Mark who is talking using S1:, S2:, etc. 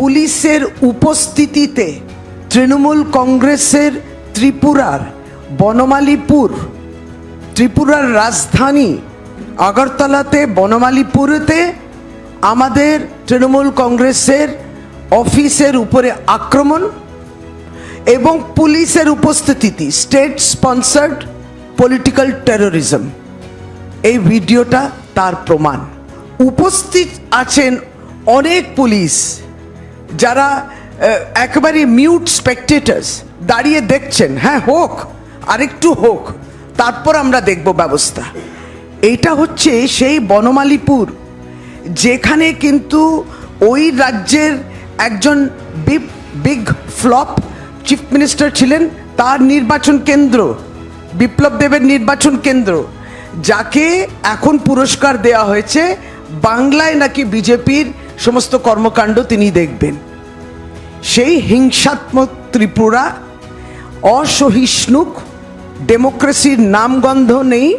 S1: পুলিশের উপস্থিতিতে তৃণমূল কংগ্রেসের ত্রিপুরার বনমালীপুর, ত্রিপুরার রাজধানী আগরতলাতে, বনমালীপুরেতে আমাদের তৃণমূল কংগ্রেসের অফিসের উপরে আক্রমণ এবং পুলিশের উপস্থিতি স্টেট স্পন্সার্ড পলিটিক্যাল টেরোরিজম। এই ভিডিওটা তার প্রমাণ। উপস্থিত আছেন অনেক পুলিশ। যারা একেবারে মিউট স্পেকটেটার্স দাঁড়িয়ে দেখছেন হ্যাঁ হোক, আরেকটু হোক, তারপর আমরা দেখব ব্যবস্থা। এইটা হচ্ছে সেই বনমালীপুর, যেখানে কিন্তু ওই রাজ্যের একজন big big flop chief minister ছিলেন, তার নির্বাচন কেন্দ্র, বিপ্লব দেবের নির্বাচন কেন্দ্র, যাকে এখন পুরস্কার দেওয়া হয়েছে, বাংলায় নাকি বিজেপির সমস্ত কর্মকাণ্ড তিনি দেখবেন। সেই হিংসাত্মক ত্রিপুরা অসহিষ্ণুক ডেমোক্রেসির নামগন্ধ নেই।